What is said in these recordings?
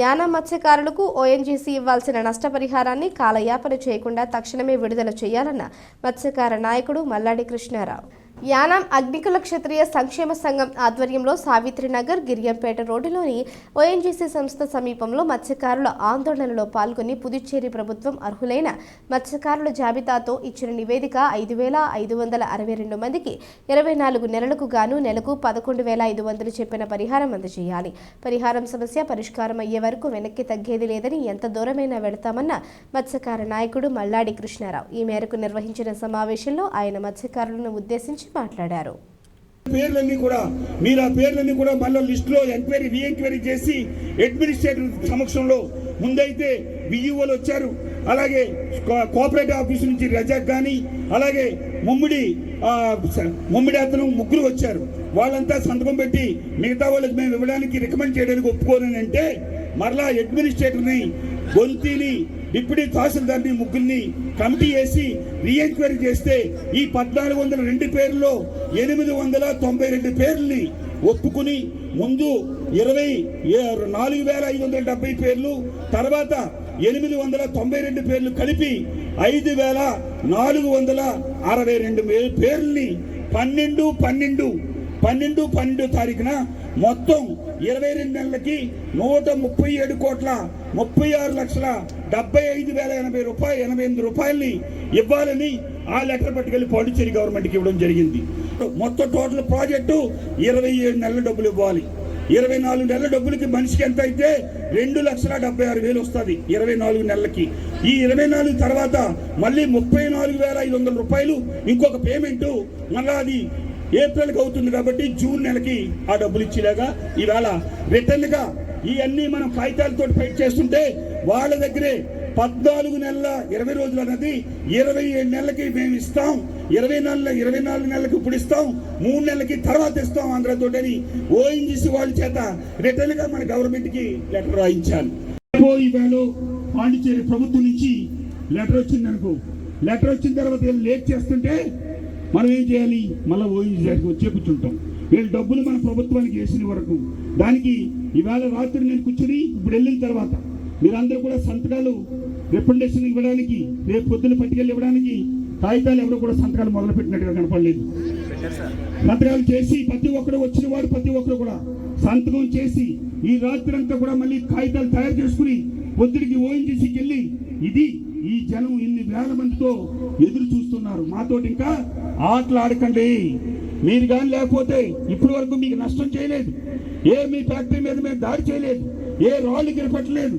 యానా మత్స్యకారులకు ఓఎన్జీసీ ఇవ్వాల్సిన నష్టపరిహారాన్ని కాలయాపన చేయకుండా తక్షణమే విడుదల చేయాలన్న మత్స్యకార నాయకుడు మల్లాడి కృష్ణారావు. యానాం అగ్నికుల క్షత్రియ సంక్షేమ సంఘం ఆధ్వర్యంలో సావిత్రినగర్ గిరియంపేట రోడ్డులోని ఓఎన్జీసీ సంస్థ సమీపంలో మత్స్యకారుల ఆందోళనలో పాల్గొని పుదుచ్చేరి ప్రభుత్వం అర్హులైన మత్స్యకారుల జాబితాతో ఇచ్చిన నివేదిక ఐదు వేల ఐదు వందల అరవై రెండు మందికి ఇరవై నాలుగు నెలలకు గాను నెలకు పదకొండు వేల ఐదు వందలు చెప్పిన పరిహారం అందజేయాలి. పరిహారం సమస్య పరిష్కారం అయ్యే వరకు వెనక్కి తగ్గేది లేదని ఎంత దూరమైనా వెడతామన్న మత్స్యకార నాయకుడు మల్లాడి కృష్ణారావు. ఈ మేరకు నిర్వహించిన సమావేశంలో ఆయన మత్స్యకారులను ఉద్దేశించి మాట్లాడారు. పేర్లన్నీ కూడా మీరు ఆ పేర్లన్నీ కూడా మళ్ళీ లిస్ట్లో ఎంక్వైరీ రీఎంక్వైరీ చేసి అడ్మినిస్ట్రేటివ్ సమక్షంలో ముందైతే బిఈఓలు వచ్చారు. అలాగే కోఆపరేటివ్ ఆఫీస్ నుంచి రజాక్ కానీ అలాగే ముమ్మిడి ముమ్మిడి అతను ముగ్గురు వచ్చారు. వాళ్ళంతా సంతకం పెట్టి మిగతా వాళ్ళకి మేము ఇవ్వడానికి రికమెండ్ చేయడానికి ఒప్పుకోనని అంటే మరలా అడ్మినిస్ట్రేటర్ని గొంతిని డిప్యూటీ తహసీల్దార్ని ముగ్గురిని కమిటీ వేసి రీఎంక్వైరీ చేస్తే ఈ పద్నాలుగు వందల రెండు పేర్లలో ఎనిమిది వందల తొంభై రెండు పేర్లని ఒప్పుకుని ముందు ఇరవై నాలుగు వేల ఐదు వందల డెబ్బై పేర్లు తర్వాత ఎనిమిది వందల తొంభై రెండు పేర్లు కలిపి ఐదు వేల నాలుగు వందల అరవై రెండు పేర్లని పన్నెండు పన్నెండు పన్నెండు పన్నెండు తారీఖున మొత్తం ఇరవై రెండు నెలలకి నూట ముప్పై ఏడు కోట్ల ముప్పై ఆరు లక్షల డెబ్బై ఐదు వేల ఎనభై రూపాయలు ఎనభై ఎనిమిది రూపాయలని ఇవ్వాలని ఆ లెటర్ పట్టుకెళ్ళి పాండిచ్చేరి గవర్నమెంట్కి ఇవ్వడం జరిగింది. మొత్తం టోటల్ ప్రాజెక్టు ఇరవై ఏడు నెలల డబ్బులు ఇవ్వాలి. ఇరవై నాలుగు నెలల డబ్బులకి మనిషికి ఎంత అయితే రెండు లక్షల డెబ్బై ఆరు వేలు వస్తుంది ఇరవై నాలుగు నెలలకి. ఈ ఇరవై నాలుగు తర్వాత మళ్ళీ ముప్పై నాలుగు వేల ఐదు వందల రూపాయలు ఇంకొక పేమెంట్ మళ్ళీ అది ఏప్రిల్కి అవుతుంది కాబట్టి జూన్ నెలకి ఆ డబ్బులు ఇచ్చేలాగా ఈవేళ రిటర్న్గా ఇవన్నీ మనం కాగితాలతో ఫైట్ చేస్తుంటే వాళ్ళ దగ్గరే పద్నాలుగు నెలల ఇరవై రోజులు అన్నది ఇరవై ఏడు నెలలకి మేము ఇస్తాం. ఇరవై నెలల ఇరవై నాలుగు నెలలకు ఇప్పుడు ఇస్తాం. మూడు నెలలకి తర్వాత ఇస్తాం ఆంధ్రతోటని ఓఎన్జీసీ వాళ్ళ చేత రిటర్న్గా మన గవర్నమెంట్కి లెటర్ రాయించాను ఈవేళ పాండిచేరి ప్రభుత్వం నుంచి లెటర్ వచ్చిందనుకో. లెటర్ వచ్చిన తర్వాత లేట్ చేస్తుంటే మనం ఏం చేయాలి? మళ్ళీ ఓఎన్జీ వచ్చే కూర్చుంటాం. వీళ్ళు డబ్బులు మన ప్రభుత్వానికి వేసిన వరకు దానికి ఈవేళ రాత్రి నేను కూర్చుని ఇప్పుడు వెళ్ళిన తర్వాత మీరందరూ కూడా సంతకాలు రికమెండేషన్ ఇవ్వడానికి రేపు పొద్దున పట్టుకెళ్ళి ఇవ్వడానికి కాగితాలు ఎవరు కూడా సంతకాలు మొదలుపెట్టినట్టుగా కనపడలేదు. సంతకాలు చేసి ప్రతి ఒక్కరు వచ్చిన వాడు ప్రతి ఒక్కరు కూడా సంతకం చేసి ఈ రాత్రి అంతా కూడా మళ్ళీ కాగితాలు తయారు చేసుకుని పొద్దుడికి ఓఎన్జీసీకి వెళ్ళి ఇది ఈ జనం ఇన్ని వేల మందితో ఎదురు చూస్తున్నారు. మాతోటి ఇంకా ఆటలు ఆడకండి మీరు కానీ లేకపోతే ఇప్పటి వరకు మీకు నష్టం చేయలేదు. ఏ మీ ఫ్యాక్టరీ మీద మేము దాడి చేయలేదు. ఏ రాళ్ళు గిరపట్టలేదు.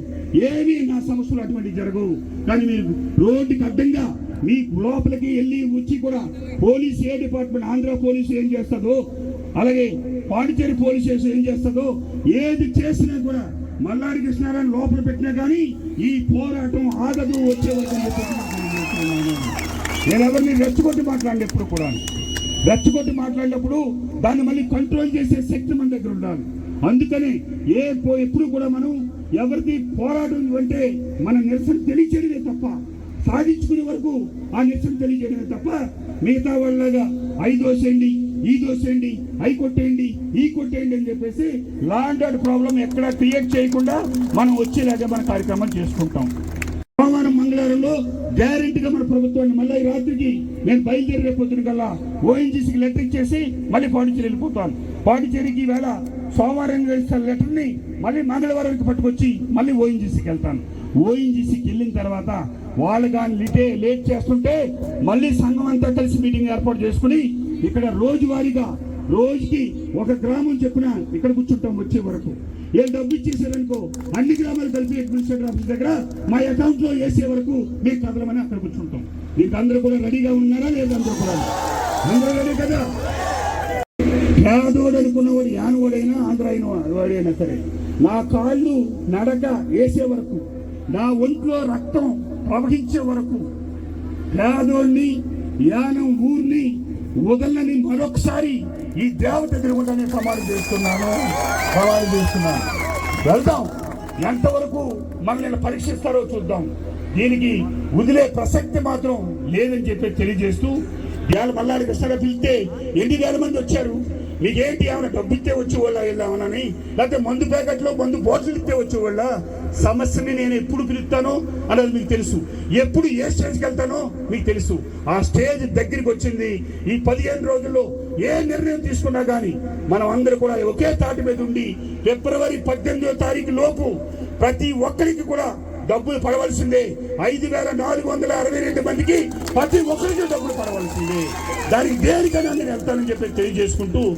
ఏమీ నా సమస్యలు అటువంటి జరగవు. కానీ మీరు రోడ్డుకి అడ్డంగా మీ లోపలికి వెళ్ళి వచ్చి కూడా పోలీస్ ఏ డిపార్ట్మెంట్ ఆంధ్ర పోలీసు ఏం చేస్తుందో అలాగే పాండిచేరి పోలీస్ స్టేషన్ ఏం చేస్తుందో ఏది చేసినా కూడా మల్లాడి కృష్ణారాయణ లోపల పెట్టినా కానీ ఈ పోరాటం ఆగదు వచ్చే వరకు నేను ఎవరిని రెచ్చగొట్టి మాట్లాడండి ఎప్పుడు కూడా. రెచ్చగొట్టి మాట్లాడినప్పుడు దాన్ని మళ్ళీ కంట్రోల్ చేసే శక్తి మన దగ్గర ఉండాలి. అందుకని ఏ పో- ఎప్పుడు కూడా మనం ఎవరిది పోరాటం అంటే మన నిరసన తెలియచేయడమే తప్ప సాధించుకునే వరకు ఆ నిరసన తెలియచేయడమే తప్ప మిగతా వాళ్ళగా ఐదో దోసేయండి ఈ దోసేయండి అవి కొట్టేయండి ఈ కొట్టేయండి అని చెప్పేసి లాండ్ ఆర్డర్ ప్రాబ్లం ఎక్కడ క్రియేట్ చేయకుండా మనం వచ్చేలాగా మన కార్యక్రమం చేసుకుంటాం. సోమవారం మంగళవారంలో గ్యారెంటీగా మన ప్రభుత్వాన్ని మళ్ళీ ఈ రాత్రికి నేను బయలుదేరి రేపు కల్లా ఓఎన్జీసీకి లెటర్ ఇచ్చేసి మళ్ళీ పాండిచేరి వెళ్ళిపోతాను. పాండిచేరికి వేళ సోమవారం వేసిన లెటర్ని మళ్ళీ మంగళవారానికి పట్టుకొచ్చి మళ్ళీ ఓఎన్జీసీకి వెళ్తాను. ఓఎన్జీసీకి వెళ్ళిన తర్వాత వాళ్ళు కానీ లిటే లేట్ చేస్తుంటే మళ్ళీ సంఘం అంతా కలిసి మీటింగ్ ఏర్పాటు చేసుకుని ఇక్కడ రోజువారీగా రోజుకి ఒక గ్రామం చెప్పిన ఇక్కడ కూర్చుంటాం వచ్చే వరకు. ఏ డబ్బు ఇచ్చేసారనుకో అన్ని గ్రామాలు కలిపి అడ్మినిస్ట్రేటర్ ఆఫీస్ దగ్గర మా అకౌంట్లో వేసే వరకు మీకు కదలమని అక్కడ కూర్చుంటాం. మీకు అందరూ కూడా రెడీగా ఉన్నారా లేదా అందరూ కూడా? అందరూ రెడీ కదా? పేదోడు అనుకున్నవాడు యానవాడైనా ఆంధ్ర అయిన వాడైనా సరే నా కాళ్ళు నడక వేసే వరకు నా ఒంట్లో రక్తం ప్రవహించే వరకు పేదోడిని యానం ఊరిని వదలని మరొకసారి ఈ దేవత తిరుగుడని సమాధి చేస్తున్నాను. సమాధి చేస్తున్నాను. వెళ్దాం. ఎంతవరకు మనల్ని పరీక్షిస్తారో చూద్దాం. దీనికి వదిలే ప్రసక్తి మాత్రం లేదని చెప్పి తెలియజేస్తూ ఇవాళ మల్లాడి కృష్ణగా పిలిస్తే ఎన్ని వేల మంది వచ్చారు? మీకేంటి ఏమైనా డబ్బు ఇస్తే వచ్చే వాళ్ళ వెళ్ళామనని లేకపోతే మందు ప్యాకెట్లో మందు బాటిల్ ఇస్తే వచ్చే వాళ్ళ? సమస్యని నేను ఎప్పుడు పిలుస్తానో అన్నది మీకు తెలుసు. ఎప్పుడు ఏ స్టేజ్కి వెళ్తానో మీకు తెలుసు. ఆ స్టేజ్ దగ్గరికి వచ్చింది. ఈ పదిహేను రోజుల్లో ఏ నిర్ణయం తీసుకున్నా కానీ మనం అందరూ కూడా ఒకే తాటి మీద ఉండి ఫిబ్రవరి పద్దెనిమిదో తారీఖు లోపు ప్రతి ఒక్కరికి కూడా డబ్బులు పడవలసిందే. ఐదు వేల నాలుగు వందల అరవై రెండు మందికి ప్రతి ఒక్కరికి డబ్బులు పడవలసిందే. దానికి దేనికైనా నేను వెళ్తానని చెప్పి తెలియజేసుకుంటూ